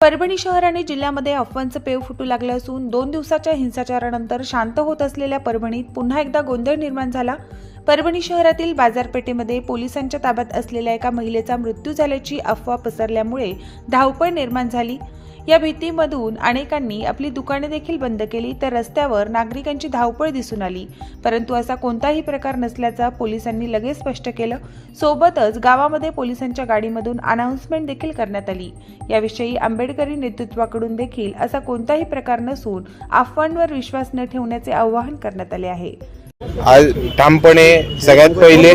परभणी शहर आणि जिल्ह्यामध्ये अफवांचं पेव फुटू लागलं असून दोन दिवसाच्या हिंसाचारानंतर शांत होत असलेल्या परभणीत पुन्हा एकदा गोंधळ निर्माण झाला. परभणी शहरातील बाजारपेठेमध्ये पोलिसांच्या ताब्यात असलेल्या एका महिलेचा मृत्यू झाल्याची अफवा पसरल्यामुळे धावपळ निर्माण झाली. या भीतीमधून अनेकांनी आपली दुकाने देखील बंद केली तर रस्त्यावर नागरिकांची धावपळ दिसून आली. परंतु असा कोणताही प्रकार नसल्याचा पोलिसांनी लगेच स्पष्ट केलं. सोबतच गावामध्ये पोलिसांच्या गाडीमधून अनाऊन्समेंट देखील करण्यात आली. याविषयी आंबेडकरी नेतृत्वाकडून देखील असा कोणताही प्रकार नसून अफवांवर विश्वास न ठेवण्याचे आवाहन करण्यात आले आहे. आज ठामपणे सगळ्यात पहिले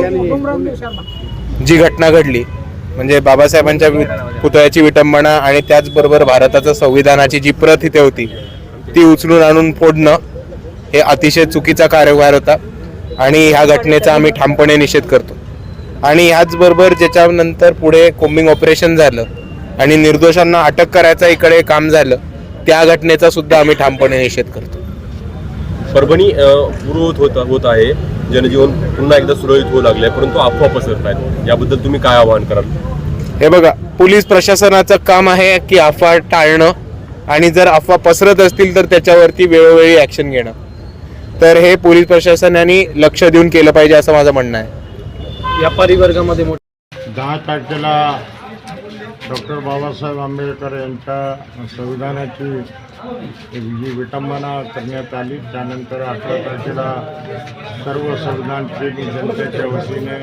जी घटना घडली म्हणजे बाबासाहेबांच्या पुतळ्याची विटंबना आणि त्याचबरोबर भारताचं संविधानाची जी प्रत इथे होती ती उचलून आणून फोडणं हे अतिशय चुकीचा कार्यभार होता आणि ह्या घटनेचा आम्ही ठामपणे निषेध करतो. आणि ह्याचबरोबर ज्याच्यानंतर पुढे कोम्बिंग ऑपरेशन झालं आणि निर्दोषांना अटक करायचं इकडे काम झालं त्या घटनेचा सुद्धा आम्ही ठामपणे निषेध करतो. परभणी अ, पूर्ववत होत होत आहे. जनजीवन पुन्हा एकदा सुरळीत होऊ लागले परंतु अफवा पसरत आहेत याबद्दल तुम्ही काय आवाहन कराल? हे बघा पोलीस प्रशासनाचं काम आहे की अफवा टाळणं आणि जर अफवा पसरत असतील तर त्याच्यावरती वेळोवेळी ऍक्शन घेणं. तर हे पोलीस प्रशासनाने लक्ष देऊन केलं पाहिजे असं माझं म्हणणं आहे. व्यापारी वर्गामध्ये मोठे दहा तारखेला डॉक्टर बाबासाहेब आंबेडकर यांच्या संविधानाची जी विटंबना करण्यात आली त्यानंतर अठरा तारखेला सर्व संविधान प्रेमी जनतेच्या वतीने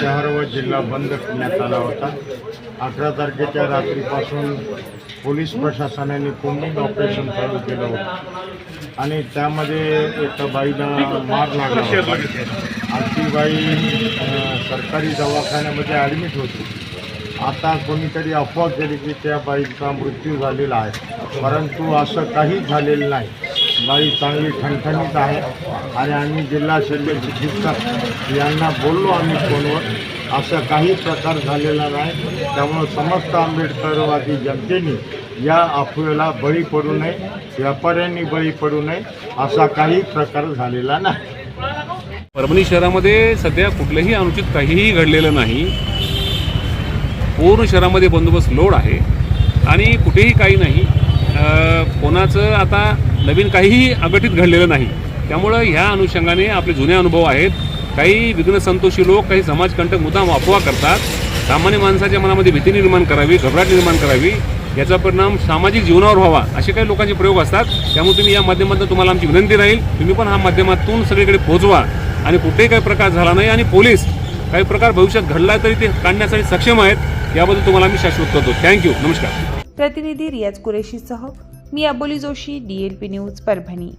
शहर व जिल्हा बंद करण्यात आला होता. अठरा तारखेच्या रात्रीपासून पोलीस प्रशासनाने कोंबिंग ऑपरेशन चालू केलं होतं. आणि त्यामध्ये एका बाईला मार लागला होता. आणि बाई सरकारी दवाखान्यामध्ये ॲडमिट होती. आता कोणीतरी अफवा केली की त्या बाईचा मृत्यू झालेला आहे. परंतु असं काहीच झालेलं नाही. बाई चांगली ठणठणीत आहे. आणि आम्ही जिल्हा शल्य चिकित्सक यांना बोललो आम्ही फोनवर. असा काही प्रकार झालेला नाही. त्यामुळं समस्त आंबेडकरवादी जनतेने या अफवेला बळी पडू नये व्यापाऱ्यांनी बळी पडू नये असा काही प्रकार झालेला नाही. परभणी शहरामध्ये सध्या कुठलंही अनुचित काहीही घडलेलं नाही. पूर्ण शहरामध्ये बंदोबस्त लोड आहे. आणि कुठेही काही नाही कोणाचं आता नवीन काहीही अघटित घडलेलं नाही. त्यामुळं ह्या अनुषंगाने आपले जुने अनुभव आहेत. काही विघ्नसंतोषी लोक काही समाजकंटक मुद्दाम अफवा करतात. सामान्य माणसाच्या मनामध्ये भीती निर्माण करावी घबराट निर्माण करावी. याचा परिणाम सामाजिक जीवनावर व्हावा असे काही लोकांचे प्रयोग असतात. त्यामुळे तुम्ही या माध्यमातून तुम्हाला आमची विनंती राहील तुम्ही पण हा माध्यमातून सगळीकडे पोहोचवा. आणि कुठेही काही प्रकार झाला नाही आणि पोलीस काही प्रकार भविष्यात घडला तरी ते काढण्यासाठी सक्षम आहेत. याबद्दल तुम्हाला मी शाश्वत करतो. थँक्यू नमस्कार. प्रतिनिधी रियाज कुरेशीसह मी Aboli Joshi D L P news Parbhani.